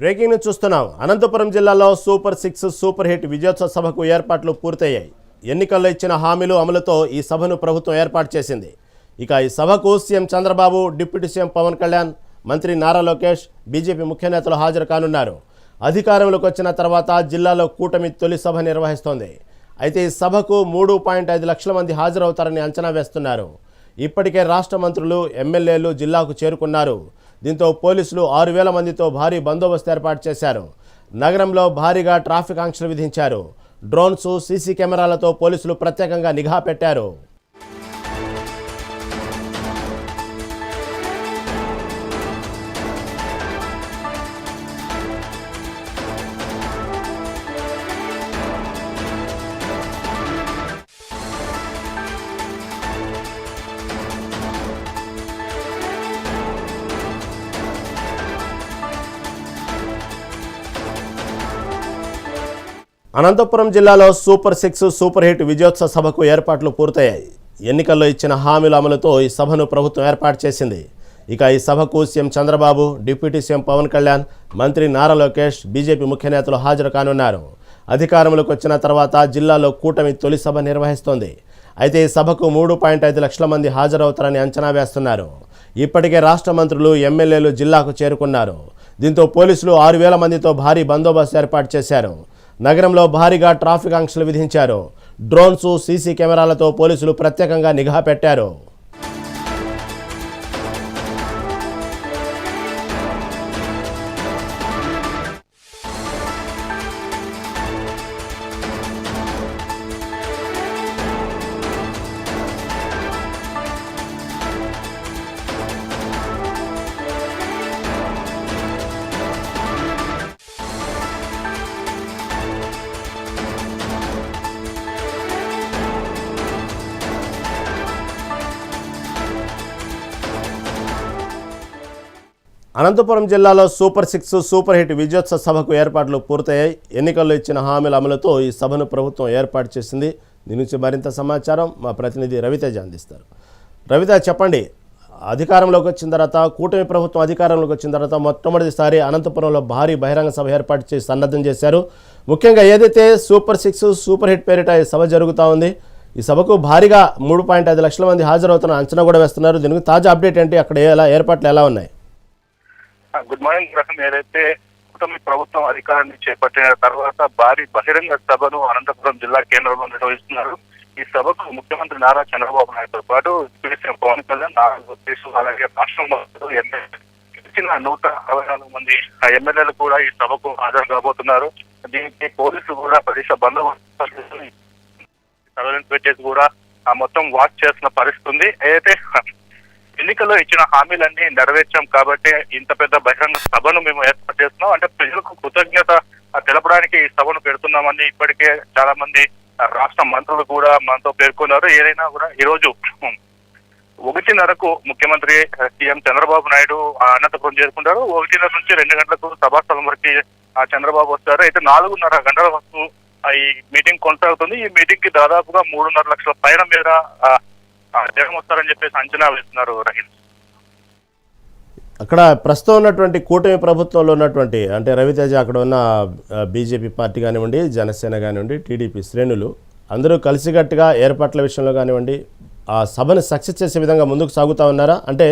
బ్రేకింగ్ను చూస్తున్నాం. అనంతపురం జిల్లాలో super six super hit విజయోత్సవ సభకు ఏర్పాట్లు పూర్తయ్యాయి. ఎన్నికల్లో ఇచ్చిన హామీలు అమలుతో ఈ సభను ప్రభుత్వం ఏర్పాటు చేసింది. ఇక ఈ సభకు CM Chandrababu deputy CM Pawan Kalyan మంత్రి నారా లోకేష్ బీజేపీ ముఖ్య నేతలు హాజరు కానున్నారు. అధికారంలోకి వచ్చిన తర్వాత జిల్లాలో కూటమి తొలి సభ నిర్వహిస్తోంది. అయితే ఈ సభకు మూడు పాయింట్ ఐదు లక్షల మంది హాజరవుతారని అంచనా వేస్తున్నారు. ఇప్పటికే రాష్ట్ర మంత్రులు ఎమ్మెల్యేలు జిల్లాకు చేరుకున్నారు. దీంతో పోలీసులు ఆరు వేల మందితో భారీ బందోబస్తు ఏర్పాటు చేశారు. నగరంలో భారీగా ట్రాఫిక్ ఆంక్షలు విధించారు. డ్రోన్స్ సీసీ కెమెరాలతో పోలీసులు ప్రత్యేకంగా నిఘా పెట్టారు. అనంతపురం జిల్లాలో సూపర్ సిక్స్ సూపర్ హిట్ విజయోత్సవ సభకు ఏర్పాట్లు పూర్తయ్యాయి. ఎన్నికల్లో ఇచ్చిన హామీల అమలుతో ఈ సభను ప్రభుత్వం ఏర్పాటు చేసింది. ఇక ఈ సభకు CM Chandrababu deputy CM Pawan Kalyan మంత్రి నారా లోకేష్ బీజేపీ ముఖ్య నేతలు హాజరు కానున్నారు. అధికారంలోకి వచ్చిన తర్వాత జిల్లాలో కూటమి తొలి సభ నిర్వహిస్తోంది. అయితే ఈ సభకు మూడు పాయింట్ ఐదు లక్షల మంది హాజరవుతారని అంచనా వేస్తున్నారు. ఇప్పటికే రాష్ట్ర మంత్రులు ఎమ్మెల్యేలు జిల్లాకు చేరుకున్నారు. దీంతో పోలీసులు ఆరు వేల మందితో భారీ బందోబస్తు ఏర్పాటు చేశారు. నగరంలో భారీగా ట్రాఫిక్ ఆంక్షలు విధించారు. డ్రోన్స్ సీసీ కెమెరాలతో పోలీసులు ప్రత్యేకంగా నిఘా పెట్టారు. అనంతపురం జిల్లాలో సూపర్ సిక్స్ సూపర్ హిట్ విజయోత్సవ సభకు ఏర్పాట్లు పూర్తయ్యాయి. ఎన్నికల్లో ఇచ్చిన హామీల అమలుతో ఈ సభను ప్రభుత్వం ఏర్పాటు చేసింది. దీని నుంచి మరింత సమాచారం మా ప్రతినిధి రవితేజ అందిస్తారు. రవితేజ చెప్పండి. అధికారంలోకి వచ్చిన తర్వాత కూటమి ప్రభుత్వం అధికారంలోకి వచ్చిన తర్వాత మొట్టమొదటిసారి అనంతపురంలో భారీ బహిరంగ సభ ఏర్పాటు చేసి సన్నద్ధం చేశారు. ముఖ్యంగా ఏదైతే సూపర్ సిక్స్ సూపర్ హిట్ పేరిట ఈ సభ జరుగుతూ ఉంది ఈ సభకు భారీగా మూడు పాయింట్ ఐదు లక్షల మంది హాజరవుతున్న అంచనా కూడా వేస్తున్నారు. దీనికి తాజా అప్డేట్ ఏంటి? అక్కడ ఎలా ఏర్పాట్లు ఎలా ఉన్నాయి? గుడ్ మార్నింగ్ గ్రహం ఏదైతే కూటమి ప్రభుత్వం అధికారాన్ని చేపట్టిన తర్వాత భారీ బహిరంగ సభను అనంతపురం జిల్లా కేంద్రంలో నిర్వహిస్తున్నారు ఈ సభకు ముఖ్యమంత్రి నారా చంద్రబాబు నాయుడుతో పాటు పిలిచిన పవన్ కళ్యాణ్ నాలుగు లోకేష్ అలాగే రాష్ట్రం ఎమ్మెల్యే నూట అరవై నాలుగు మంది ఆ ఎమ్మెల్యేలు కూడా ఈ సభకు హాజరు కాబోతున్నారు దీనికి పోలీసులు కూడా పరీక్ష బందోబస్తు సర్వేలెన్స్ పెట్టేసి కూడా ఆ మొత్తం వాచ్ చేస్తున్న పరిస్థితి ఉంది అయితే ఎన్నికల్లో ఇచ్చిన హామీలన్నీ నెరవేర్చాం కాబట్టి ఇంత పెద్ద బహిరంగ సభను మేము ఏర్పాటు చేస్తున్నాం. అంటే ప్రజలకు కృతజ్ఞత తెలపడానికి ఈ సభను పెడుతున్నామని ఇప్పటికే చాలా మంది రాష్ట్ర మంత్రులు కూడా మనతో పేర్కొన్నారు. ఏదైనా కూడా ఈ రోజు ఒకటిన్నరకు ముఖ్యమంత్రి సీఎం చంద్రబాబు నాయుడు ఆ, అనంతపురం చేరుకుంటారు ఒకటిన్నర నుంచి రెండు గంటలకు సభాస్థలం వరకు ఆ చంద్రబాబు వస్తారు. అయితే నాలుగున్నర గంటల వరకు ఆ, ఈ మీటింగ్ కొనసాగుతుంది. ఈ మీటింగ్కి దాదాపుగా మూడున్నర లక్షల పైన మీద వస్తారని చెప్పేసి అంచనా వేస్తున్నారు రహిల్. అక్కడ ప్రస్తుతం ఉన్నటువంటి కూటమి ప్రభుత్వంలో ఉన్నటువంటి అంటే రవితేజ అక్కడ ఉన్న బీజేపీ పార్టీ కానివ్వండి జనసేన కానివ్వండి టీడీపీ శ్రేణులు అందరూ కలిసికట్టుగా ఏర్పాట్ల విషయంలో కానివ్వండి ఆ సభను సక్సెస్ చేసే విధంగా ముందుకు సాగుతూ ఉన్నారా? అంటే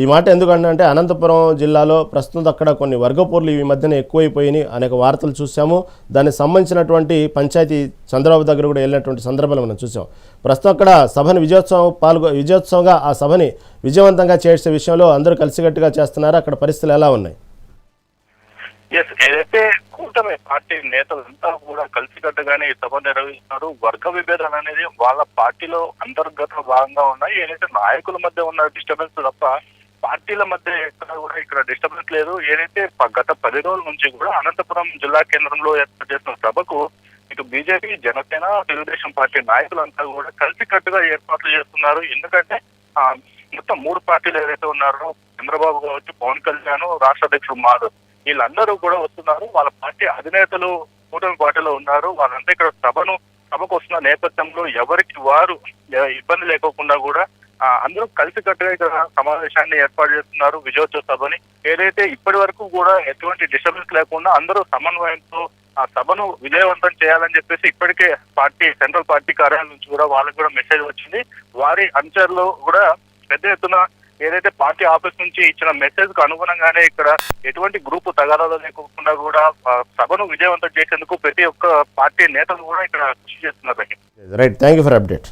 ఈ మాట ఎందుకంటే అనంతపురం జిల్లాలో ప్రస్తుతం అక్కడ కొన్ని వర్గపూర్లు ఈ మధ్యన ఎక్కువైపోయినాయి. అనేక వార్తలు చూసాము. దానికి సంబంధించినటువంటి పంచాయతీ చంద్రబాబు దగ్గర కూడా వెళ్ళినటువంటి సందర్భాలు మనం చూసాం. ప్రస్తుతం అక్కడ సభను విజయోత్సవం పాల్గొ విజయోత్సవంగా ఆ సభని విజయవంతంగా చేసే విషయంలో అందరూ కలిసికట్టుగా చేస్తున్నారు. అక్కడ పరిస్థితులు ఎలా ఉన్నాయి? ఎస్ ఏదైతే కూటమి పార్టీ నేతలంతా కూడా కలిసికట్టుగానే ఈ సభ నిర్వహిస్తున్నారు వర్గ విభేదాలు అనేది వాళ్ళ పార్టీలో అంతర్గత భాగంగా ఉన్నాయి. ఏదైతే నాయకుల మధ్య ఉన్న డిస్టర్బెన్స్ తప్ప పార్టీల మధ్య ఎక్కడ కూడా ఇక్కడ డిస్టర్బెన్స్ లేదు. ఏదైతే గత పది రోజుల నుంచి కూడా అనంతపురం జిల్లా కేంద్రంలో ఏర్పాటు చేసిన సభకు ఇటు బీజేపీ జనసేన తెలుగుదేశం పార్టీ నాయకులంతా కూడా కలిసికట్టుగా ఏర్పాట్లు చేస్తున్నారు. ఎందుకంటే ఆ, మొత్తం మూడు పార్టీలు ఏదైతే ఉన్నారో చంద్రబాబు కావచ్చు పవన్ కళ్యాణ్ రాష్ట్ర అధ్యక్షుడు మాధవ్ వీళ్ళందరూ కూడా వస్తున్నారు. వాళ్ళ పార్టీ అధినేతలు కూటమి పార్టీలో ఉన్నారు. వాళ్ళంతా ఇక్కడ సభను సభకు వస్తున్న నేపథ్యంలో ఎవరికి వారు ఇబ్బంది లేకోకుండా కూడా అందరూ కలిసికట్టుగా ఇక్కడ సమావేశాన్ని ఏర్పాటు చేస్తున్నారు విజయోత్సవ సభని. ఏదైతే ఇప్పటి వరకు కూడా ఎటువంటి డిస్టర్బెన్స్ లేకుండా అందరూ సమన్వయంతో ఆ సభను విజయవంతం చేయాలని చెప్పేసి ఇప్పటికే పార్టీ సెంట్రల్ పార్టీ కార్యాలయం నుంచి కూడా వాళ్ళకి కూడా మెసేజ్ వచ్చింది. వారి అనుచరులు కూడా పెద్ద ఎత్తున ఏదైతే పార్టీ ఆఫీస్ నుంచి ఇచ్చిన మెసేజ్కు అనుగుణంగానే ఇక్కడ ఎటువంటి గ్రూప్ తగాదాలు లేకుండా కూడా సభను విజయవంతం చేసేందుకు ప్రతి ఒక్క పార్టీ నేతలు కూడా ఇక్కడ కృషి చేస్తున్నారు. Right thank you for update